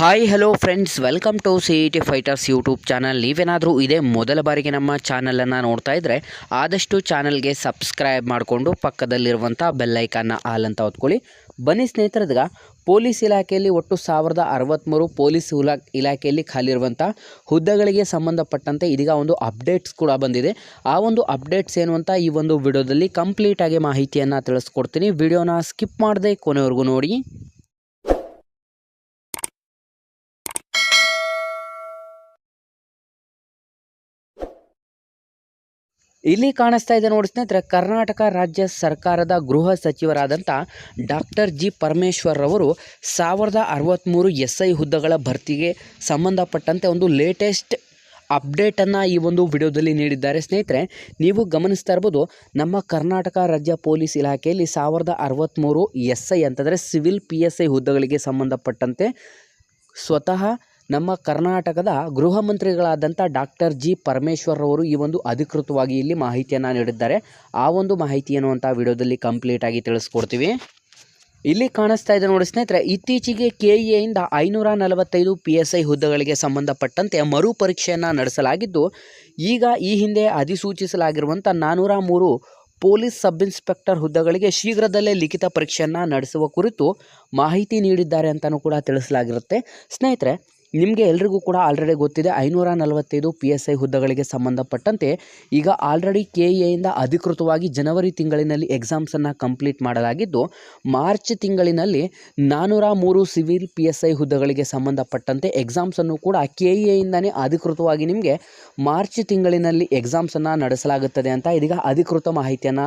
Hi hello friends welcome to C E T fighters YouTube channel ನೀವೇನಾದರೂ ಇದೇ ಮೊದಲ ಬಾರಿಗೆ ನಮ್ಮ ಚಾನಲನ್ನು ನೋಡ್ತಾ ಇದ್ದರೆ ಆದಷ್ಟು ಚಾನಲ್ಗೆ ಸಬ್ಸ್ಕ್ರೈಬ್ ಮಾಡಿಕೊಂಡು ಪಕ್ಕದಲ್ಲಿರುವಂಥ ಬೆಲ್ಲೈಕನ್ನ ಆಲ್ ಅಂತ ಹೊತ್ಕೊಳ್ಳಿ ಬನ್ನಿ ಸ್ನೇಹಿತರದಾಗ, ಪೊಲೀಸ್ ಇಲಾಖೆಯಲ್ಲಿ ಒಟ್ಟು ಸಾವಿರದ ಅರವತ್ತ್ಮೂರು ಪೊಲೀಸ್ ಇಲಾ ಇಲಾಖೆಯಲ್ಲಿ ಖಾಲಿರುವಂಥ ಹುದ್ದೆಗಳಿಗೆ ಸಂಬಂಧಪಟ್ಟಂತೆ ಇದೀಗ ಒಂದು ಅಪ್ಡೇಟ್ಸ್ ಕೂಡ ಬಂದಿದೆ. ಆ ಒಂದು ಅಪ್ಡೇಟ್ಸ್ ಏನು ಅಂತ ಈ ಒಂದು ವಿಡಿಯೋದಲ್ಲಿ ಕಂಪ್ಲೀಟಾಗಿ ಮಾಹಿತಿಯನ್ನು ತಿಳಿಸ್ಕೊಡ್ತೀನಿ. ವಿಡಿಯೋನ ಸ್ಕಿಪ್ ಮಾಡದೆ ಕೊನೆವರೆಗೂ ನೋಡಿ. ಇಲ್ಲಿ ಕಾಣಿಸ್ತಾ ಇದೆ ನೋಡಿ ಸ್ನೇಹಿತರೆ, ಕರ್ನಾಟಕ ರಾಜ್ಯ ಸರ್ಕಾರದ ಗೃಹ ಸಚಿವರಾದಂಥ ಡಾಕ್ಟರ್ ಜಿ ಪರಮೇಶ್ವರ್ ಅವರು ಸಾವಿರದ ಅರವತ್ತ್ಮೂರು ಎಸ್ ಐ ಹುದ್ದೆಗಳ ಭರ್ತಿಗೆ ಸಂಬಂಧಪಟ್ಟಂತೆ ಒಂದು ಲೇಟೆಸ್ಟ್ ಅಪ್ಡೇಟನ್ನು ಈ ಒಂದು ವಿಡಿಯೋದಲ್ಲಿ ನೀಡಿದ್ದಾರೆ. ಸ್ನೇಹಿತರೆ, ನೀವು ಗಮನಿಸ್ತಾ ಇರ್ಬೋದು, ನಮ್ಮ ಕರ್ನಾಟಕ ರಾಜ್ಯ ಪೊಲೀಸ್ ಇಲಾಖೆಯಲ್ಲಿ ಸಾವಿರದ ಅರವತ್ತ್ಮೂರು ಎಸ್ ಐ ಅಂತಂದರೆ ಸಿವಿಲ್ ಪಿ ಎಸ್ ಐ ಹುದ್ದೆಗಳಿಗೆ ಸಂಬಂಧಪಟ್ಟಂತೆ ಸ್ವತಃ ನಮ್ಮ ಕರ್ನಾಟಕದ ಗೃಹ ಮಂತ್ರಿಗಳಾದಂಥ ಡಾಕ್ಟರ್ ಜಿ ಪರಮೇಶ್ವರ್ ಅವರು ಈ ಒಂದು ಅಧಿಕೃತವಾಗಿ ಇಲ್ಲಿ ಮಾಹಿತಿಯನ್ನು ನೀಡಿದ್ದಾರೆ. ಆ ಒಂದು ಮಾಹಿತಿ ಏನು ಅಂತ ವಿಡಿಯೋದಲ್ಲಿ ಕಂಪ್ಲೀಟಾಗಿ ತಿಳಿಸ್ಕೊಡ್ತೀವಿ. ಇಲ್ಲಿ ಕಾಣಿಸ್ತಾ ಇದೆ ನೋಡಿ ಸ್ನೇಹಿತರೆ, ಇತ್ತೀಚೆಗೆ ಕೆ ಎಯಿಂದ ಐನೂರ ನಲವತ್ತೈದು ಪಿ ಎಸ್ ಐ ಹುದ್ದೆಗಳಿಗೆ ಸಂಬಂಧಪಟ್ಟಂತೆ ಮರು ಪರೀಕ್ಷೆಯನ್ನು ನಡೆಸಲಾಗಿದ್ದು, ಈಗ ಈ ಹಿಂದೆ ಅಧಿಸೂಚಿಸಲಾಗಿರುವಂಥ ನಾನ್ನೂರ ಮೂರು ಪೊಲೀಸ್ ಸಬ್ ಇನ್ಸ್ಪೆಕ್ಟರ್ ಹುದ್ದೆಗಳಿಗೆ ಶೀಘ್ರದಲ್ಲೇ ಲಿಖಿತ ಪರೀಕ್ಷೆಯನ್ನು ನಡೆಸುವ ಕುರಿತು ಮಾಹಿತಿ ನೀಡಿದ್ದಾರೆ ಅಂತಲೂ ಕೂಡ ತಿಳಿಸಲಾಗಿರುತ್ತೆ. ಸ್ನೇಹಿತರೆ ನಿಮಗೆ ಎಲ್ರಿಗೂ ಕೂಡ ಆಲ್ರೆಡಿ ಗೊತ್ತಿದೆ ಐನೂರ ನಲವತ್ತೈದು ಪಿ ಎಸ್ ಐ ಹುದ್ದೆಗಳಿಗೆ ಸಂಬಂಧಪಟ್ಟಂತೆ ಈಗ ಆಲ್ರೆಡಿ ಕೆ ಎಯಿಂದ ಅಧಿಕೃತವಾಗಿ ಜನವರಿ ತಿಂಗಳಿನಲ್ಲಿ ಎಕ್ಸಾಮ್ಸನ್ನು ಕಂಪ್ಲೀಟ್ ಮಾಡಲಾಗಿದ್ದು, ಮಾರ್ಚ್ ತಿಂಗಳಿನಲ್ಲಿ ನಾನ್ನೂರ ಮೂರು ಸಿವಿಲ್ ಪಿ ಎಸ್ ಐ ಹುದ್ದೆಗಳಿಗೆ ಸಂಬಂಧಪಟ್ಟಂತೆ ಎಕ್ಸಾಮ್ಸನ್ನು ಕೂಡ ಕೆ ಎಯಿಂದನೇ ಅಧಿಕೃತವಾಗಿ ನಿಮಗೆ ಮಾರ್ಚ್ ತಿಂಗಳಿನಲ್ಲಿ ಎಕ್ಸಾಮ್ಸನ್ನು ನಡೆಸಲಾಗುತ್ತದೆ ಅಂತ ಇದೀಗ ಅಧಿಕೃತ ಮಾಹಿತಿಯನ್ನು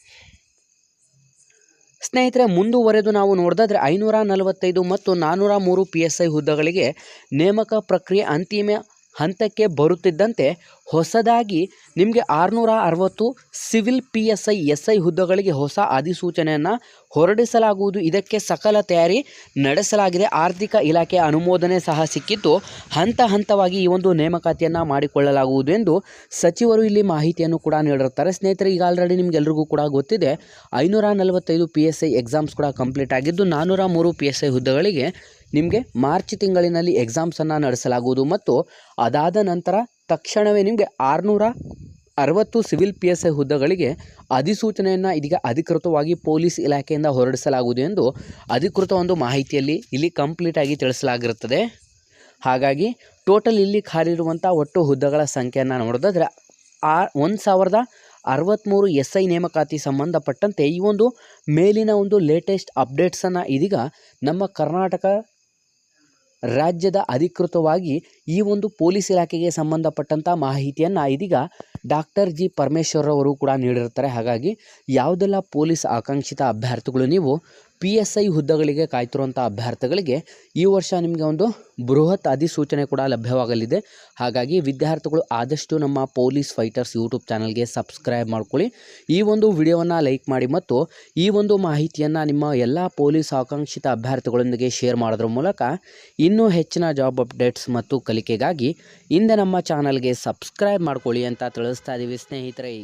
ಸ್ನೇಹಿತರೆ, ಮುಂದುವರೆದು ನಾವು ನೋಡಿದ್ರೆ ಐನೂರ ನಲವತ್ತೈದು ಮತ್ತು ನಾನ್ನೂರ ಮೂರು ಪಿ ಎಸ್ ಐ ಹುದ್ದೆಗಳಿಗೆ ನೇಮಕ ಪ್ರಕ್ರಿಯೆ ಅಂತಿಮ ಹಂತಕ್ಕೆ ಬರುತ್ತಿದ್ದಂತೆ ಹೊಸದಾಗಿ ನಿಮಗೆ ಆರುನೂರ ಅರವತ್ತು civil P S I S I ಹುದ್ದೆಗಳಿಗೆ ಹೊಸ ಅಧಿಸೂಚನೆಯನ್ನು ಹೊರಡಿಸಲಾಗುವುದು. ಇದಕ್ಕೆ ಸಕಲ ತಯಾರಿ ನಡೆಸಲಾಗಿದೆ. ಆರ್ಥಿಕ ಇಲಾಖೆ ಅನುಮೋದನೆ ಸಹ ಸಿಕ್ಕಿದ್ದು ಹಂತ ಹಂತವಾಗಿ ಈ ಒಂದು ನೇಮಕಾತಿಯನ್ನು ಮಾಡಿಕೊಳ್ಳಲಾಗುವುದು ಎಂದು ಸಚಿವರು ಇಲ್ಲಿ ಮಾಹಿತಿಯನ್ನು ಕೂಡ ನೀಡಿರುತ್ತಾರೆ. ಸ್ನೇಹಿತರೆ, ಈಗ ಆಲ್ರೆಡಿ ನಿಮಗೆಲ್ರಿಗೂ ಕೂಡ ಗೊತ್ತಿದೆ ಐನೂರ ನಲವತ್ತೈದು ಪಿ ಎಸ್ ಐ ಎಕ್ಸಾಮ್ಸ್ ಕೂಡ ಕಂಪ್ಲೀಟ್ ಆಗಿದ್ದು ನಾನ್ನೂರ ಮೂರು ಪಿ ಎಸ್ ಐ ಹುದ್ದೆಗಳಿಗೆ ನಿಮಗೆ ಮಾರ್ಚ್ ತಿಂಗಳಿನಲ್ಲಿ ಎಕ್ಸಾಮ್ಸನ್ನು ನಡೆಸಲಾಗುವುದು. ಮತ್ತು ಅದಾದ ನಂತರ ತಕ್ಷಣವೇ ನಿಮಗೆ ಆರುನೂರ ಅರವತ್ತು ಸಿವಿಲ್ ಪಿ ಎಸ್ ಐ ಹುದ್ದೆಗಳಿಗೆ ಅಧಿಸೂಚನೆಯನ್ನು ಇದೀಗ ಅಧಿಕೃತವಾಗಿ ಪೊಲೀಸ್ ಇಲಾಖೆಯಿಂದ ಹೊರಡಿಸಲಾಗುವುದು ಎಂದು ಅಧಿಕೃತ ಒಂದು ಮಾಹಿತಿಯಲ್ಲಿ ಇಲ್ಲಿ ಕಂಪ್ಲೀಟಾಗಿ ತಿಳಿಸಲಾಗಿರುತ್ತದೆ. ಹಾಗಾಗಿ ಟೋಟಲ್ ಇಲ್ಲಿ ಖಾಲಿ ಇರುವಂಥ ಒಟ್ಟು ಹುದ್ದೆಗಳ ಸಂಖ್ಯೆಯನ್ನು ನೋಡೋದಾದರೆ ಆ ಒಂದು ಸಾವಿರದ ಅರವತ್ತ್ಮೂರು ಎಸ್ ಐ ನೇಮಕಾತಿ ಸಂಬಂಧಪಟ್ಟಂತೆ ಈ ಒಂದು ಮೇಲಿನ ಒಂದು ಲೇಟೆಸ್ಟ್ ಅಪ್ಡೇಟ್ಸನ್ನು ಇದೀಗ ನಮ್ಮ ಕರ್ನಾಟಕ ರಾಜ್ಯದ ಅಧಿಕೃತವಾಗಿ ಈ ಒಂದು ಪೊಲೀಸ್ ಇಲಾಖೆಗೆ ಸಂಬಂಧಪಟ್ಟಂಥ ಮಾಹಿತಿಯನ್ನು ಇದೀಗ ಡಾಕ್ಟರ್ ಜಿ ಪರಮೇಶ್ವರ್ ಅವರು ಕೂಡ ನೀಡಿರ್ತಾರೆ. ಹಾಗಾಗಿ ಯಾವುದೆಲ್ಲ ಪೊಲೀಸ್ ಆಕಾಂಕ್ಷಿತ ಅಭ್ಯರ್ಥಿಗಳು ನೀವು ಪಿ ಎಸ್ ಐ ಹುದ್ದೆಗಳಿಗೆ ಕಾಯ್ತಿರುವಂಥ ಅಭ್ಯರ್ಥಿಗಳಿಗೆ ಈ ವರ್ಷ ನಿಮಗೆ ಒಂದು ಬೃಹತ್ ಅಧಿಸೂಚನೆ ಕೂಡ ಲಭ್ಯವಾಗಲಿದೆ. ಹಾಗಾಗಿ ವಿದ್ಯಾರ್ಥಿಗಳು ಆದಷ್ಟು ನಮ್ಮ ಪೊಲೀಸ್ ಫೈಟರ್ಸ್ ಯೂಟ್ಯೂಬ್ ಚಾನಲ್ಗೆ ಸಬ್ಸ್ಕ್ರೈಬ್ ಮಾಡ್ಕೊಳ್ಳಿ. ಈ ಒಂದು ವಿಡಿಯೋವನ್ನು ಲೈಕ್ ಮಾಡಿ ಮತ್ತು ಈ ಒಂದು ಮಾಹಿತಿಯನ್ನು ನಿಮ್ಮ ಎಲ್ಲ ಪೊಲೀಸ್ ಆಕಾಂಕ್ಷಿತ ಅಭ್ಯರ್ಥಿಗಳೊಂದಿಗೆ ಶೇರ್ ಮಾಡೋದ್ರ ಮೂಲಕ ಇನ್ನೂ ಹೆಚ್ಚಿನ ಜಾಬ್ ಅಪ್ಡೇಟ್ಸ್ ಮತ್ತು ಕಲಿಕೆಗಾಗಿ ಹಿಂದೆ ನಮ್ಮ ಚಾನಲ್ಗೆ ಸಬ್ಸ್ಕ್ರೈಬ್ ಮಾಡ್ಕೊಳ್ಳಿ ಅಂತ ತಿಳಿಸ್ತಾ ಇದ್ದೀವಿ ಸ್ನೇಹಿತರೆ.